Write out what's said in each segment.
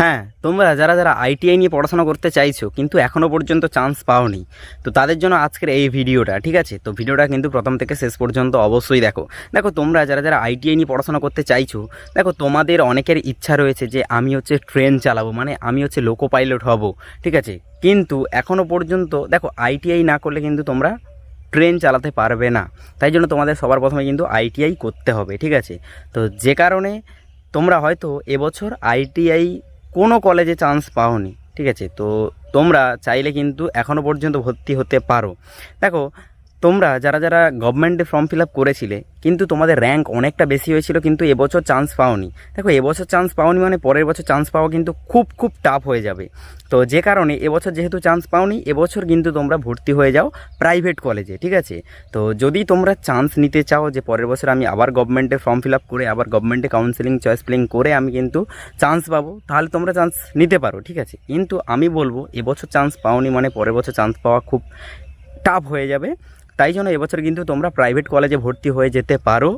হ্যাঁ তোমরা যারা যারা আইটিআই নিয়ে পড়াশোনা করতে চাইছো, কিন্তু এখনও পর্যন্ত চান্স পাওনি, তো তাদের জন্য আজকের এই ভিডিওটা, ঠিক আছে? তো ভিডিওটা কিন্তু প্রথম থেকে শেষ পর্যন্ত অবশ্যই দেখো। দেখো, তোমরা যারা যারা আইটিআই নিয়ে পড়াশোনা করতে চাইছো, দেখো, তোমাদের অনেকের ইচ্ছা রয়েছে যে আমি হচ্ছে ট্রেন চালাবো মানে আমি হচ্ছে লোকো পাইলট হব, ঠিক আছে? কিন্তু এখনও পর্যন্ত, দেখো আইটিআই না করলে কিন্তু তোমরা ট্রেন চালাতে পারবে না। তাই জন্য তোমাদের সবার প্রথমে কিন্তু আইটিআই করতে হবে, ঠিক আছে? তো যে কারণে তোমরা হয়তো এবছর আইটিআই কোনো কলেজে চান্স পাওনি, ঠিক আছে? তো তোমরা চাইলে কিন্তু এখনও পর্যন্ত ভর্তি হতে পারো। দেখো তোমরা যারা যারা গভর্নমেন্টে ফর্ম ফিল আপ করেছিলে, কিন্তু তোমাদের র্যাঙ্ক অনেকটা বেশি হয়েছিল, কিন্তু এবছর চান্স পাওনি। দেখো, এবছর চান্স পাওনি মানে পরের বছর চান্স পাওয়া কিন্তু খুব খুব টাফ হয়ে যাবে। তো যে কারণে এবছর যেহেতু চান্স পাওনি, এবছর কিন্তু তোমরা ভর্তি হয়ে যাও প্রাইভেট কলেজে ঠিক আছে? তো যদি তোমরা চান্স নিতে চাও যে পরের বছর আমি আবার গভর্নমেন্টে ফর্ম ফিল আপ করে, আবার গভর্নমেন্টে কাউন্সিলিং চয়েস ফিলিং করে আমি কিন্তু চান্স পাবো, তাহলে তোমরা চান্স নিতে পারো, ঠিক আছে? কিন্তু আমি বলব, এবছর চান্স পাওনি মানে পরের বছর চান্স পাওয়া খুব টাফ হয়ে যাবে। তাই জন্য এবছর কিন্তু তোমরা প্রাইভেট কলেজে ভর্তি হয়ে যেতে পারো।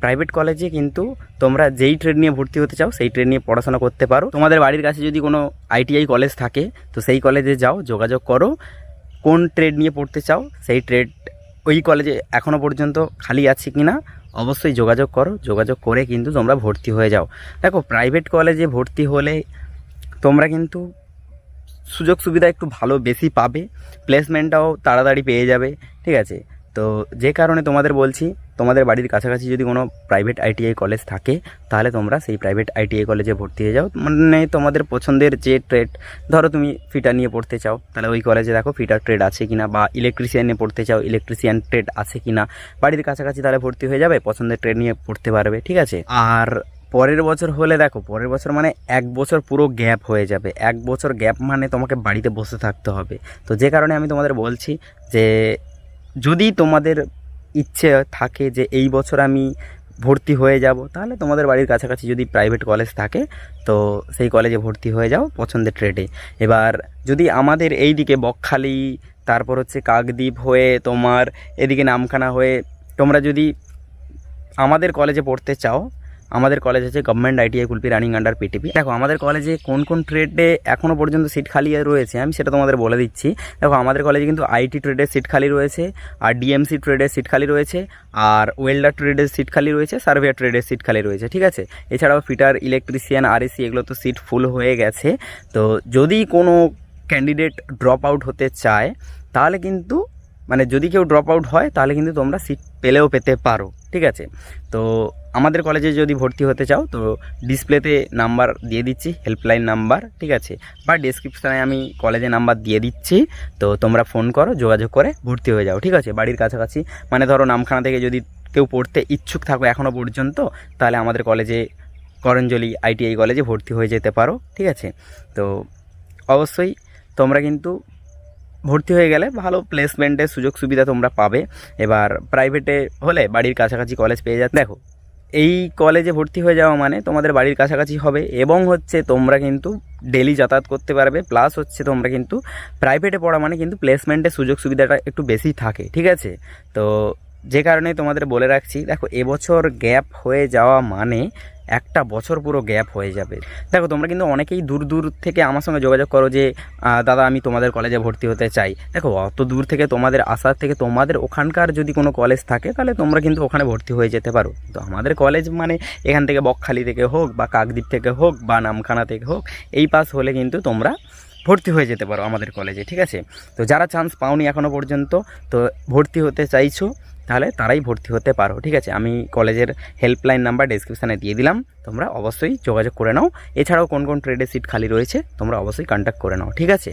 প্রাইভেট কলেজে কিন্তু তোমরা যেই ট্রেড নিয়ে ভর্তি হতে চাও, সেই ট্রেড নিয়ে পড়াশোনা করতে পারো। তোমাদের বাড়ির কাছে যদি কোনো আইটিআই কলেজ থাকে, তো সেই কলেজে যাও, যোগাযোগ করো। কোন ট্রেড নিয়ে পড়তে চাও, সেই ট্রেড ওই কলেজে এখনও পর্যন্ত খালি আছে কি না অবশ্যই যোগাযোগ করো। যোগাযোগ করে কিন্তু তোমরা ভর্তি হয়ে যাও। দেখো প্রাইভেট কলেজে ভর্তি হলে তোমরা কিন্তু সুযোগ সুবিধা একটু ভালো বেশি পাবে প্লেসমেন্টটাও তাড়াতাড়ি পেয়ে যাবে, ঠিক আছে? তো যে কারণে তোমাদের বলছি, তোমাদের বাড়ির কাছাকাছি যদি কোনো প্রাইভেট আইটিআই কলেজ থাকে, তাহলে তোমরা সেই প্রাইভেট আইটিআই কলেজে ভর্তি হয়ে যাও। মানে তোমাদের পছন্দের যে ট্রেড ধরো তুমি ফিটার নিয়ে পড়তে চাও, তাহলে ওই কলেজে দেখো ফিটার ট্রেড আছে কিনা, বা ইলেকট্রিশিয়ান নিয়ে পড়তে চাও ইলেকট্রিশিয়ান ট্রেড আছে কিনা। বাড়ির কাছাকাছি তাহলে ভর্তি হয়ে যাবে, পছন্দের ট্রেড নিয়ে পড়তে পারবে, ঠিক আছে? আর পরের বছর হলে দেখো, পরের বছর মানে এক বছর পুরো গ্যাপ হয়ে যাবে। এক বছর গ্যাপ মানে তোমাকে বাড়িতে বসে থাকতে হবে। তো যে কারণে আমি তোমাদের বলছি যে, যদি তোমাদের ইচ্ছে থাকে যে এই বছর আমি ভর্তি হয়ে যাব, তাহলে তোমাদের বাড়ির কাছাকাছি যদি প্রাইভেট কলেজ থাকে, তো সেই কলেজে ভর্তি হয়ে যাও পছন্দের ট্রেডে এবার যদি আমাদের এই দিকে বকখালি, তারপর হচ্ছে কাকদ্বীপ হয়ে তোমার এদিকে নামখানা হয়ে তোমরা যদি আমাদের কলেজে পড়তে চাও আমাদের কলেজ আছে government ITI Kulpi running under PTP দেখো, আমাদের কলেজে কোন কোন ট্রেডে এখনও পর্যন্ত সিট খালি রয়েছে, আমি সেটা তোমাদের বলে দিচ্ছি। দেখো, আমাদের কলেজে কিন্তু আইটি ট্রেডের সিট খালি রয়েছে, আর ডিএমসি ট্রেডের সিট খালি রয়েছে, আর ওয়েল্ডার ট্রেডের সিট খালি রয়েছে সার্ভেয়ার ট্রেডের সিট খালি রয়েছে, ঠিক আছে? এছাড়াও ফিটার ইলেকট্রিশিয়ান আরএসি এগুলো তো সিট ফুল হয়ে গেছে। তো যদি কোনো ক্যান্ডিডেট ড্রপ আউট হতে চায়, তাহলে কিন্তু মানে যদি কেউ ড্রপ আউট হয়, তাহলে কিন্তু তোমরা সিট পেলেও পেতে পারো। ঠিক আছে? তো আমাদের কলেজে যদি ভর্তি হতে চাও, তো ডিসপ্লেতে নাম্বার দিয়ে দিচ্ছি হেল্পলাইন নাম্বার ঠিক আছে? বা ডেসক্রিপশানে আমি কলেজে নাম্বার দিয়ে দিচ্ছি, তো তোমরা ফোন করো, যোগাযোগ করে ভর্তি হয়ে যাও, ঠিক আছে? বাড়ির কাছাকাছি। মানে ধরো নামখানা থেকে যদি কেউ পড়তে ইচ্ছুক থাকো এখনও পর্যন্ত, তাহলে আমাদের কলেজে করঞ্জলি আইটিআই কলেজে ভর্তি হয়ে যেতে পারো, ঠিক আছে? তো অবশ্যই তোমরা কিন্তু ভর্তি হয়ে গেলে ভালো প্লেসমেন্টের সুযোগ সুবিধা তোমরা পাবে। এবার প্রাইভেটে হলে বাড়ির কাছাকাছি কলেজ পেয়ে যাচ্ছে। দেখো, এই কলেজে ভর্তি হয়ে যাওয়া মানে তোমাদের বাড়ির কাছাকাছি হবে এবং হচ্ছে তোমরা কিন্তু ডেলি যাতায়াত করতে পারবে প্লাস হচ্ছে তোমরা কিন্তু প্রাইভেটে পড়া মানে কিন্তু প্লেসমেন্টের সুযোগ সুবিধাটা একটু বেশি থাকে, ঠিক আছে? তো যে কারণে তোমাদের বলে রাখছি, দেখো, এবছর গ্যাপ হয়ে যাওয়া মানে একটা বছর পুরো গ্যাপ হয়ে যাবে। দেখো, তোমরা কিন্তু অনেকেই দূর দূর থেকে আমার সঙ্গে যোগাযোগ করো যে দাদা, আমি তোমাদের কলেজে ভর্তি হতে চাই। দেখো, অত দূর থেকে তোমাদের আসার থেকে তোমাদের ওখানকার যদি কোনো কলেজ থাকে, তাহলে তোমরা কিন্তু ওখানে ভর্তি হয়ে যেতে পারো। তো আমাদের কলেজ মানে এখান থেকে বকখালি থেকে হোক বা কাকদ্বীপ থেকে হোক বা নামখানা থেকে হোক, এই পাস হলে কিন্তু তোমরা ভর্তি হয়ে যেতে পারো আমাদের কলেজে ঠিক আছে? তো যারা চান্স পাওনি এখনও পর্যন্ত, তো ভর্তি হতে চাইছো তাহলে তারাই ভর্তি হতে পারো, ঠিক আছে? আমি কলেজের হেল্পলাইন নাম্বার ডিসক্রিপশানে দিয়ে দিলাম, তোমরা অবশ্যই যোগাযোগ করে নাও। এছাড়াও কোন কোন ট্রেডের সিট খালি রয়েছে, তোমরা অবশ্যই কন্ট্যাক্ট করে নাও, ঠিক আছে?